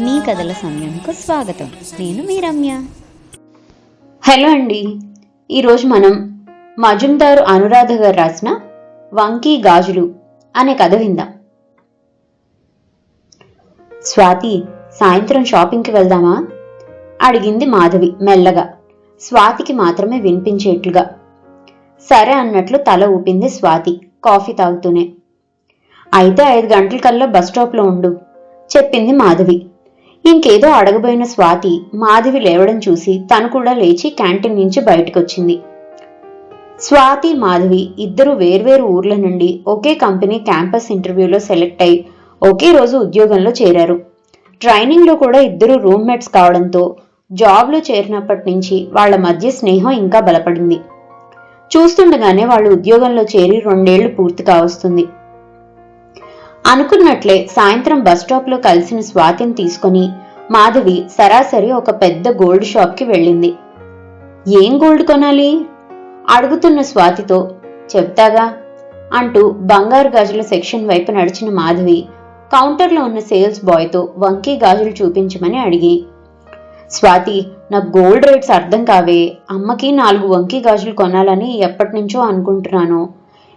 మీ కథల సమయంకు స్వాగతం. నేను మీ రమ్య. హలో అండి. ఈరోజు మనం మజుందారు అనురాధ గారు రాసిన వంకీ గాజులు అనే కథ విందాం. స్వాతి సాయంత్రం షాపింగ్కి వెళ్దామా? అడిగింది మాధవి మెల్లగా. స్వాతికి మాత్రమే వినిపించేట్లుగా. సరే అన్నట్లు తల ఊపింది స్వాతి కాఫీ తాగుతూనే. అయితే ఐదు గంటల కల్లా బస్ స్టాప్లో ఉండు. చెప్పింది మాధవి. ఇంకేదో అడగబోయిన స్వాతి మాధవి లేవడం చూసి తను కూడా లేచి క్యాంటీన్ నుంచి బయటకొచ్చింది. స్వాతి మాధవి ఇద్దరు వేర్వేరు ఊర్ల నుండి ఒకే కంపెనీ క్యాంపస్ ఇంటర్వ్యూలో సెలెక్ట్ అయి ఒకే రోజు ఉద్యోగంలో చేరారు. ట్రైనింగ్లో కూడా ఇద్దరు రూమ్మేట్స్ కావడంతో జాబ్లో చేరినప్పటి నుంచి వాళ్ళ మధ్య స్నేహం ఇంకా బలపడింది. చూస్తుండగానే వాళ్ళు ఉద్యోగంలో చేరి రెండేళ్ళు పూర్తి కావస్తుంది అనుకున్నట్లే సాయంత్రం బస్ స్టాప్లో కలిసిన స్వాతిని తీసుకొని మాధవి సరాసరి ఒక పెద్ద గోల్డ్ షాప్కి వెళ్ళింది. ఏం గోల్డ్ కొనాలి? అడుగుతున్న స్వాతితో చెప్తాగా అంటూ బంగారు గాజుల సెక్షన్ వైపు నడిచిన మాధవి కౌంటర్లో ఉన్న సేల్స్ బాయ్తో వంకీ గాజులు చూపించమని అడిగి స్వాతి నాకు గోల్డ్ రేట్స్ అర్థం కావే. అమ్మకి నాలుగు వంకీ గాజులు కొనాలని ఎప్పటి నుంచో అనుకుంటున్నాను.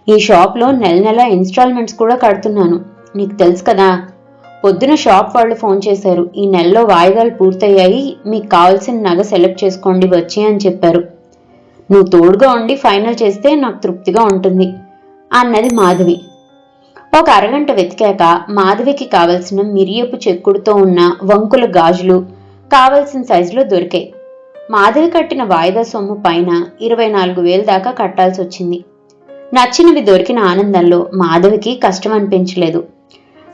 ఈ షాప్లో నెల నెల ఇన్స్టాల్మెంట్స్ కూడా కడుతున్నాను. నీకు తెలుసు కదా పొద్దున షాప్ వాళ్ళు ఫోన్ చేశారు. ఈ నెలలో వాయిదాలు పూర్తయ్యాయి మీకు కావాల్సిన నగ సెలెక్ట్ చేసుకోండి వచ్చి అని చెప్పారు. నువ్వు తోడుగా ఉండి ఫైనల్ చేస్తే నాకు తృప్తిగా ఉంటుంది అన్నది మాధవి. ఒక అరగంట వెతికాక మాధవికి కావలసిన మిరియపు చెక్కుడుతో ఉన్న వంకుల గాజులు కావలసిన సైజులో దొరికాయి. మాధవి కట్టిన వాయిదా సొమ్ము పైన ఇరవై నాలుగు వేలు దాకా కట్టాల్సి వచ్చింది. నచ్చినవి దొరికిన ఆనందంలో మాధవికి కష్టం అనిపించలేదు.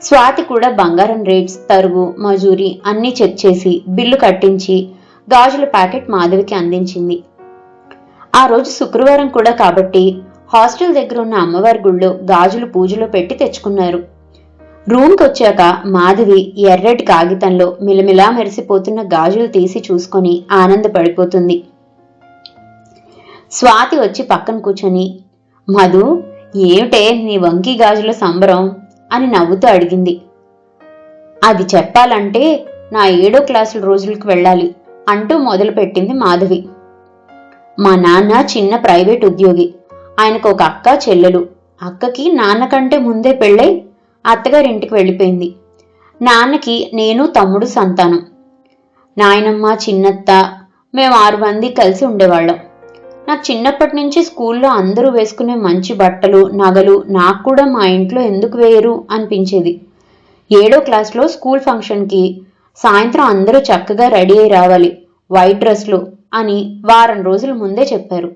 స్వాతి కూడా బంగారం రేట్స్ తరుగు మజూరి అన్నీ చెక్ చేసి బిల్లు కట్టించి గాజుల ప్యాకెట్ మాధవికి అందించింది. ఆ రోజు శుక్రవారం కూడా కాబట్టి హాస్టల్ దగ్గర ఉన్న అమ్మవారి గుళ్ళో గాజులు పూజలో పెట్టి తెచ్చుకున్నారు. రూమ్కి వచ్చాక మాధవి ఎర్రటి కాగితంలో మిలమిలా మెరిసిపోతున్న గాజులు తీసి చూసుకొని ఆనందపడిపోతుంది. స్వాతి వచ్చి పక్కన కూర్చొని మధు ఏమిటే నీ వంకీ గాజుల సంబరం? అని నవ్వుతూ అడిగింది. అది చెప్పాలంటే నా ఏడో క్లాసుల రోజులకు వెళ్ళాలి అంటూ మొదలుపెట్టింది మాధవి. మా నాన్న చిన్న ప్రైవేట్ ఉద్యోగి. ఆయనకు ఒక అక్క చెల్లెలు. అక్కకి నాన్న కంటే ముందే పెళ్ళై అత్తగారింటికి వెళ్ళిపోయింది. నాన్నకి నేను తమ్ముడు సంతానం. నాయనమ్మ చిన్నత్త మేము ఆరు మంది కలిసి ఉండేవాళ్ళం. నా చిన్నప్పటి నుంచి స్కూల్లో అందరూ వేసుకునే మంచి బట్టలు నగలు నాకు కూడా మా ఇంట్లో ఎందుకు వేయరు అనిపించేది. ఏడో క్లాస్లో స్కూల్ ఫంక్షన్కి సాయంత్రం అందరూ చక్కగా రెడీ అయి రావాలి వైట్ డ్రెస్లు అని వారం రోజుల ముందే చెప్పారు.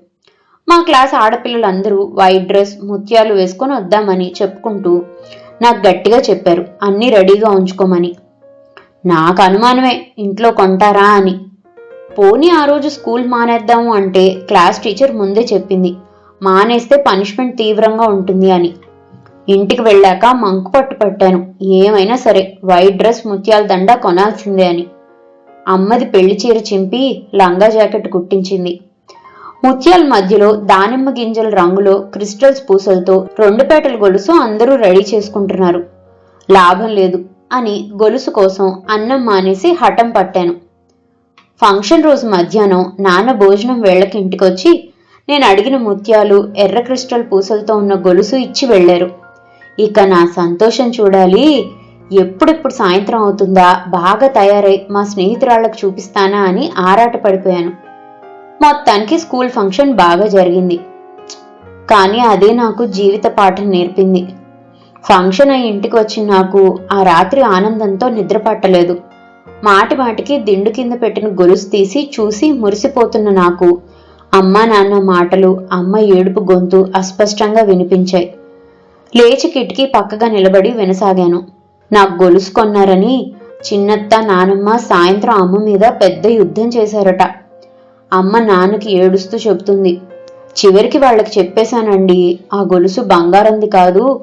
మా క్లాస్ ఆడపిల్లలందరూ వైట్ డ్రెస్ ముత్యాలు వేసుకొని వద్దామని చెప్పుకుంటూ నాకు గట్టిగా చెప్పారు అన్నీ రెడీగా ఉంచుకోమని. నాకు అనుమానమే ఇంట్లో కొంటారా? అని. పోనీ ఆ రోజు స్కూల్ మానేద్దాము అంటే క్లాస్ టీచర్ ముందే చెప్పింది. మానేస్తే పనిష్మెంట్ తీవ్రంగా ఉంటుంది అని. ఇంటికి వెళ్ళాక మంకు పట్టు పట్టాను. ఏమైనా సరే వైట్ డ్రెస్ ముత్యాల దండ కొనాల్సిందే అని. అమ్మది పెళ్ళి చీర చింపి లంగా జాకెట్ కుట్టించింది. ముత్యాల మధ్యలో దానిమ్మ గింజల రంగులో క్రిస్టల్స్ పూసలతో రెండు పేటల గొలుసు అందరూ రెడీ చేసుకుంటున్నారు. లాభం లేదు అని గొలుసు కోసం అన్నం మానేసి హఠం పట్టాను. ఫంక్షన్ రోజు మధ్యాహ్నం నాన్న భోజనం వేళ్ళకి ఇంటికొచ్చి నేను అడిగిన ముత్యాలు ఎర్ర క్రిస్టల్ పూసలతో ఉన్న గొలుసు ఇచ్చి వెళ్ళారు ఇక నా సంతోషం చూడాలి. ఎప్పుడెప్పుడు సాయంత్రం అవుతుందా? బాగా తయారై మా స్నేహితురాళ్ళకు చూపిస్తానా అని ఆరాట పడిపోయాను. మొత్తానికి స్కూల్ ఫంక్షన్ బాగా జరిగింది. కానీ అదే నాకు జీవిత పాఠం నేర్పింది. ఫంక్షన్ అయి ఇంటికి వచ్చిన నాకు ఆ రాత్రి ఆనందంతో నిద్రపట్టలేదు. మాటి మాటికి దిండు కింద పెట్టిన గొలుసు తీసి చూసి మురిసిపోతున్న నాకు. అమ్మ నాన్న మాటలు అమ్మ ఏడుపు గొంతు అస్పష్టంగా వినిపించాయి. లేచి కిటికీ పక్కగా నిలబడి వినసాగాను. నాకు గొలుసు కొన్నారని చిన్నత్త నానమ్మ సాయంత్రం అమ్మ మీద పెద్ద యుద్ధం చేశారట. అమ్మ నాన్నకి ఏడుస్తూ చెబుతుంది చివరికి వాళ్ళకి చెప్పేశానండి ఆ గొలుసు బంగారంది కాదు.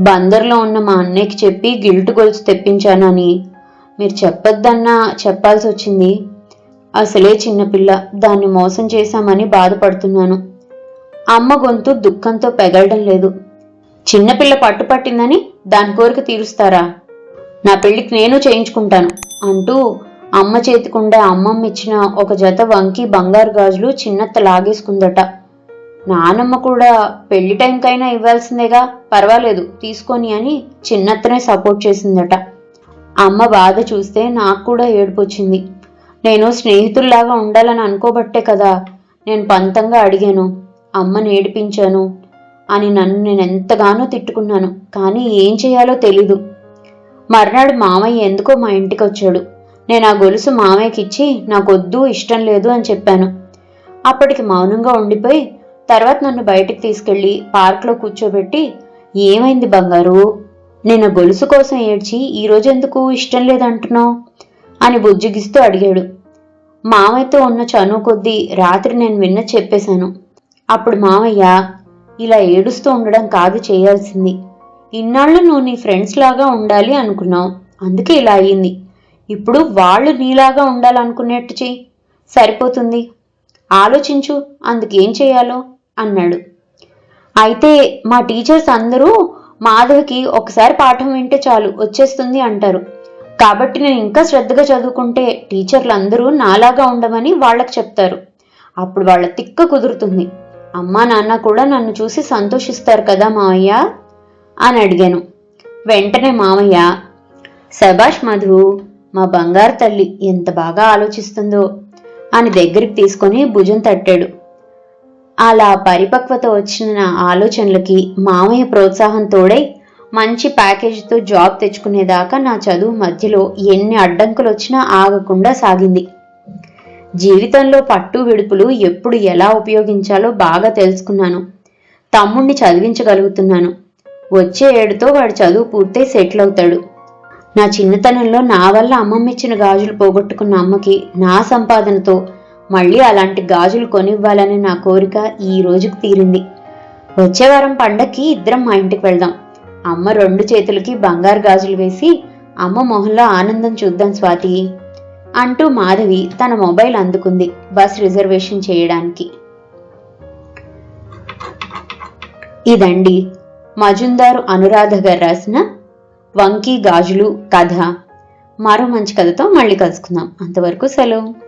బందర్లో ఉన్న మా అన్నయ్యకి చెప్పి గిల్టు గొలుసు తెప్పించానని. మీరు చెప్పొద్దన్నా చెప్పాల్సి వచ్చింది అసలే చిన్నపిల్ల దాన్ని మోసం చేశామని బాధపడుతున్నాను. అమ్మ గొంతు దుఃఖంతో పెగలడం లేదు. చిన్నపిల్ల పట్టుపట్టిందని దాని కోరిక తీరుస్తారా? నా పెళ్ళికి నేను చేయించుకుంటాను అంటూ అమ్మ చేతికుండే అమ్మమ్మ ఇచ్చిన ఒక జత వంకి బంగారు గాజులు చిన్నత్త లాగేసుకుందట. నానమ్మ కూడా పెళ్ళి టైంకైనా ఇవ్వాల్సిందేగా పర్వాలేదు తీసుకొని అని చిన్నత్తనే సపోర్ట్ చేసిందట. అమ్మ బాధ చూస్తే నాకు కూడా ఏడుపు వచ్చింది నేను స్నేహితుల్లాగా ఉండాలని అనుకోబట్టే కదా నేను పంతంగా అడిగాను. అమ్మని ఏడిపించాను అని నన్ను నేను ఎంతగానో తిట్టుకున్నాను కానీ ఏం చేయాలో తెలీదు. మర్నాడు మామయ్య ఎందుకో మా ఇంటికి వచ్చాడు నేను ఆ గొలుసు మామయ్యకి ఇచ్చి నాకొద్దు ఇష్టం లేదు అని చెప్పాను. అప్పటికి మౌనంగా ఉండిపోయి తర్వాత నన్ను బయటికి తీసుకెళ్ళి పార్క్లో కూర్చోబెట్టి ఏమైంది బంగారు? నిన్న గొలుసు కోసం ఏడ్చి ఈ రోజు ఎందుకు ఇష్టం లేదంటున్నావు? అని బుజ్జిగిస్తూ అడిగాడు. మామయ్యతో ఉన్న చనువు కొద్దీ రాత్రి నేను విన్న చెప్పేశాను. అప్పుడు మామయ్య ఇలా ఏడుస్తూ ఉండడం కాదు చేయాల్సింది. ఇన్నాళ్ళు నువ్వు నీ ఫ్రెండ్స్ లాగా ఉండాలి అనుకున్నావు. అందుకే ఇలా అయ్యింది ఇప్పుడు వాళ్ళు నీలాగా ఉండాలనుకునేట్టు చెయ్యి. సరిపోతుంది. ఆలోచించు అందుకేం చేయాలో అన్నాడు. అయితే మా టీచర్స్ అందరూ మాధవికి ఒకసారి పాఠం వింటే చాలు వచ్చేస్తుంది అంటారు. కాబట్టి నేను ఇంకా శ్రద్ధగా చదువుకుంటే టీచర్లు అందరూ నాలాగా ఉండమని వాళ్ళకి చెప్తారు. అప్పుడు వాళ్ళ తిక్క కుదురుతుంది. అమ్మా నాన్న కూడా నన్ను చూసి సంతోషిస్తారు కదా మావయ్య? అని అడిగాను. వెంటనే మామయ్య శభాష్ మధు మా బంగారు తల్లి ఎంత బాగా ఆలోచిస్తుందో అని దగ్గరికి తీసుకొని భుజం తట్టాడు. అలా పరిపక్వత వచ్చిన నా ఆలోచనలకి మామయ్య ప్రోత్సాహం తోడై మంచి ప్యాకేజీతో జాబ్ తెచ్చుకునేదాకా నా చదువు మధ్యలో ఎన్ని అడ్డంకులు వచ్చినా ఆగకుండా సాగింది. జీవితంలో పట్టు విడుపులు ఎప్పుడు ఎలా ఉపయోగించాలో బాగా తెలుసుకున్నాను. తమ్ముణ్ణి చదివించగలుగుతున్నాను. వచ్చే ఏడుతో వాడు చదువు పూర్తయి సెటిల్ అవుతాడు నా చిన్నతనంలో నా వల్ల అమ్మమ్మ ఇచ్చిన గాజులు పోగొట్టుకున్న అమ్మకి నా సంపాదనతో మళ్ళీ అలాంటి గాజులు కొనివ్వాలని నా కోరిక ఈ రోజుకు తీరింది. వచ్చే వారం పండక్కి ఇద్దరం మా ఇంటికి వెళ్దాం. అమ్మ రెండు చేతులకి బంగారు గాజులు వేసి అమ్మ మొహంలో ఆనందం చూద్దాం స్వాతి అంటూ మాధవి తన మొబైల్ అందుకుంది బస్ రిజర్వేషన్ చేయడానికి. ఇదండి మజుందారు అనురాధ గారు రాసిన వంకీ గాజులు కథ. మరో మంచి కథతో మళ్ళీ కలుసుకుందాం. అంతవరకు సెలవు.